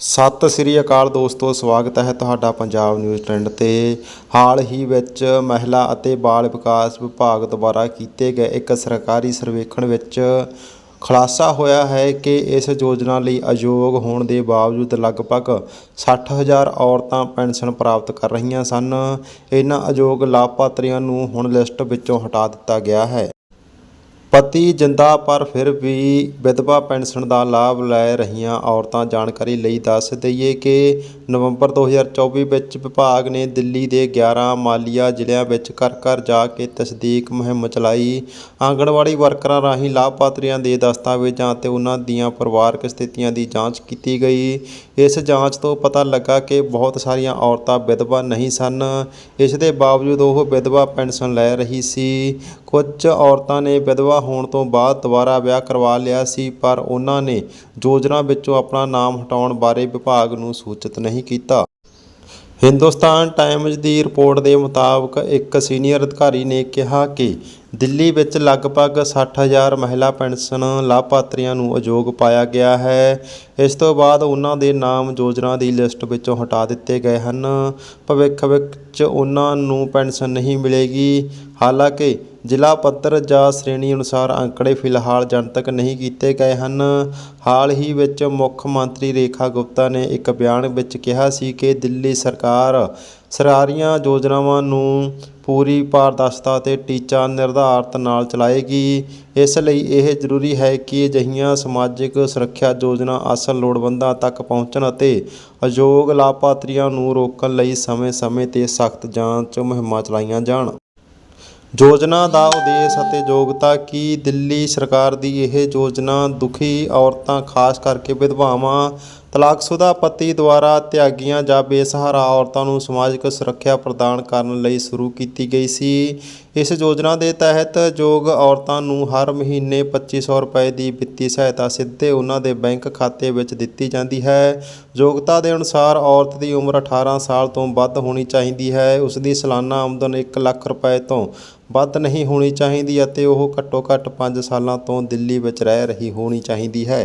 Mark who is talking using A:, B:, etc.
A: ਸਤਿ ਸ੍ਰੀ ਅਕਾਲ ਦੋਸਤੋ, ਸਵਾਗਤ ਹੈ ਤੁਹਾਡਾ ਪੰਜਾਬ ਨਿਊਜ਼ ਟ੍ਰੈਂਡ ਤੇ। ਹਾਲ ਹੀ ਵਿੱਚ ਮਹਿਲਾ ਅਤੇ ਬਾਲ ਵਿਕਾਸ ਵਿਭਾਗ ਦੁਆਰਾ ਕੀਤੇ ਗਏ ਇੱਕ ਸਰਕਾਰੀ ਸਰਵੇਖਣ ਵਿੱਚ ਖੁਲਾਸਾ ਹੋਇਆ ਹੈ ਕਿ ਇਸ ਯੋਜਨਾ ਲਈ ਅਯੋਗ ਹੋਣ ਦੇ ਬਾਵਜੂਦ ਲਗਭਗ 60000 ਔਰਤਾਂ ਪੈਨਸ਼ਨ ਪ੍ਰਾਪਤ ਕਰ ਰਹੀਆਂ ਸਨ। ਇਹਨਾਂ ਅਯੋਗ ਲਾਭਪਾਤਰੀਆਂ ਨੂੰ ਹੁਣ ਲਿਸਟ ਵਿੱਚੋਂ ਹਟਾ ਦਿੱਤਾ ਗਿਆ ਹੈ। ਪਤੀ ਜਿੰਦਾ ਪਰ ਫਿਰ ਵੀ ਵਿਧਵਾ ਪੈਨਸ਼ਨ ਦਾ ਲਾਭ ਲੈ ਰਹੀਆਂ ਔਰਤਾਂ ਜਾਣਕਾਰੀ ਲਈ ਦੱਸ ਦਈਏ ਕਿ ਨਵੰਬਰ 2024 ਵਿੱਚ ਵਿਭਾਗ ਨੇ ਦਿੱਲੀ ਦੇ 11 ਮਾਲੀਆ ਜ਼ਿਲ੍ਹਿਆਂ ਵਿੱਚ ਘਰ ਘਰ ਜਾ ਕੇ ਤਸਦੀਕ ਮੁਹਿੰਮ ਚਲਾਈ। ਆਂਗਣਵਾੜੀ ਵਰਕਰਾਂ ਰਾਹੀਂ ਲਾਭਪਾਤਰੀਆਂ ਦੇ ਦਸਤਾਵੇਜ਼ਾਂ ਅਤੇ ਉਹਨਾਂ ਦੀਆਂ ਪਰਿਵਾਰਕ ਸਥਿਤੀਆਂ ਦੀ ਜਾਂਚ ਕੀਤੀ ਗਈ। ਇਸ ਜਾਂਚ ਤੋਂ ਪਤਾ ਲੱਗਾ ਕਿ ਬਹੁਤ ਸਾਰੀਆਂ ਔਰਤਾਂ ਵਿਧਵਾ ਨਹੀਂ ਸਨ। ਇਸ ਦੇ ਬਾਵਜੂਦ ਉਹ ਵਿਧਵਾ ਪੈਨਸ਼ਨ ਲੈ ਰਹੀ ਸੀ। ਕੁਝ ਔਰਤਾਂ ਨੇ ਵਿਧਵਾ ਹੋਣ ਤੋਂ ਬਾਅਦ ਦੁਬਾਰਾ ਵਿਆਹ ਕਰਵਾ ਲਿਆ ਸੀ, ਪਰ ਉਹਨਾਂ ਨੇ ਯੋਜਨਾ ਵਿੱਚੋਂ ਆਪਣਾ ਨਾਮ ਹਟਾਉਣ ਬਾਰੇ ਵਿਭਾਗ ਨੂੰ ਸੂਚਿਤ ਨਹੀਂ ਕੀਤਾ। ਹਿੰਦੁਸਤਾਨ ਟਾਈਮਜ਼ ਦੀ ਰਿਪੋਰਟ ਦੇ ਮੁਤਾਬਕ ਇੱਕ ਸੀਨੀਅਰ ਅਧਿਕਾਰੀ ਨੇ ਕਿਹਾ ਕਿ ਦਿੱਲੀ ਵਿੱਚ ਲਗਭਗ 60000 ਮਹਿਲਾ ਪੈਨਸ਼ਨ ਲਾਭਪਾਤਰੀਆਂ ਨੂੰ ਅਯੋਗ ਪਾਇਆ ਗਿਆ ਹੈ। ਇਸ ਤੋਂ ਬਾਅਦ ਉਹਨਾਂ ਦੇ ਨਾਮ ਯੋਜਨਾ ਦੀ ਲਿਸਟ ਵਿੱਚੋਂ ਹਟਾ ਦਿੱਤੇ ਗਏ ਹਨ। ਭਵਿੱਖ ਵਿੱਚ ਉਹਨਾਂ ਨੂੰ ਪੈਨਸ਼ਨ ਨਹੀਂ ਮਿਲੇਗੀ। ਹਾਲਾਂਕਿ ਜ਼ਿਲ੍ਹਾ ਪੱਧਰ ਜਾਂ ਸ਼੍ਰੇਣੀ ਅਨੁਸਾਰ ਅੰਕੜੇ ਫਿਲਹਾਲ ਜਨਤਕ ਨਹੀਂ ਕੀਤੇ ਗਏ ਹਨ। ਹਾਲ ਹੀ ਵਿੱਚ ਮੁੱਖ ਮੰਤਰੀ ਰੇਖਾ ਗੁਪਤਾ ਨੇ ਇੱਕ ਬਿਆਨ ਵਿੱਚ ਕਿਹਾ ਸੀ ਕਿ ਦਿੱਲੀ ਸਰਕਾਰ ਸਰਕਾਰੀਆਂ ਯੋਜਨਾਵਾਂ ਨੂੰ ਪੂਰੀ ਪਾਰਦਰਸ਼ਤਾ ਅਤੇ ਟੀਚਾ ਨਿਰਧਾਰਤ ਨਾਲ ਚਲਾਏਗੀ। ਇਸ ਲਈ ਇਹ ਜ਼ਰੂਰੀ ਹੈ ਕਿ ਅਜਿਹੀਆਂ ਸਮਾਜਿਕ ਸੁਰੱਖਿਆ ਯੋਜਨਾ ਅਸਲ ਲੋੜਵੰਦਾਂ ਤੱਕ ਪਹੁੰਚਣ ਅਤੇ ਅਯੋਗ ਲਾਭਪਾਤਰੀਆਂ ਨੂੰ ਰੋਕਣ ਲਈ ਸਮੇਂ-ਸਮੇਂ ਤੇ ਸਖਤ ਜਾਂਚ ਮੁਹਿੰਮਾਂ ਚਲਾਈਆਂ ਜਾਣ। ਯੋਜਨਾ ਦਾ ਉਦੇਸ਼ ਅਤੇ ਯੋਗਤਾ ਕੀ ਦਿੱਲੀ ਸਰਕਾਰ ਦੀ ਇਹ ਯੋਜਨਾ ਦੁਖੀ ਔਰਤਾਂ, ਖਾਸ ਕਰਕੇ ਵਿਧਵਾਵਾਂ ਤਲਾਕਸ਼ੁਦਾ ਪਤੀ ਦੁਆਰਾ ਤਿਆਗੀਆਂ ਜਾਂ ਬੇਸਹਾਰਾ ਔਰਤਾਂ ਨੂੰ ਸਮਾਜਿਕ ਸੁਰੱਖਿਆ ਪ੍ਰਦਾਨ ਕਰਨ ਲਈ ਸ਼ੁਰੂ ਕੀਤੀ ਗਈ ਸੀ। ਇਸ ਯੋਜਨਾ ਦੇ ਤਹਿਤ ਯੋਗ ਔਰਤਾਂ ਨੂੰ ਹਰ ਮਹੀਨੇ 2500 ਰੁਪਏ ਦੀ ਵਿੱਤੀ ਸਹਾਇਤਾ ਸਿੱਧੇ ਉਹਨਾਂ ਦੇ ਬੈਂਕ ਖਾਤੇ ਵਿੱਚ ਦਿੱਤੀ ਜਾਂਦੀ ਹੈ। ਯੋਗਤਾ ਦੇ ਅਨੁਸਾਰ ਔਰਤ ਦੀ ਉਮਰ 18 ਸਾਲ ਤੋਂ ਵੱਧ ਹੋਣੀ ਚਾਹੀਦੀ ਹੈ। ਉਸ ਦੀ ਸਾਲਾਨਾ ਆਮਦਨ 1 ਲੱਖ ਰੁਪਏ ਤੋਂ ਵੱਧ ਨਹੀਂ ਹੋਣੀ ਚਾਹੀਦੀ ਅਤੇ ਉਹ ਘੱਟੋ ਘੱਟ 5 ਸਾਲਾਂ ਤੋਂ ਦਿੱਲੀ ਵਿੱਚ ਰਹਿ ਰਹੀ ਹੋਣੀ ਚਾਹੀਦੀ ਹੈ।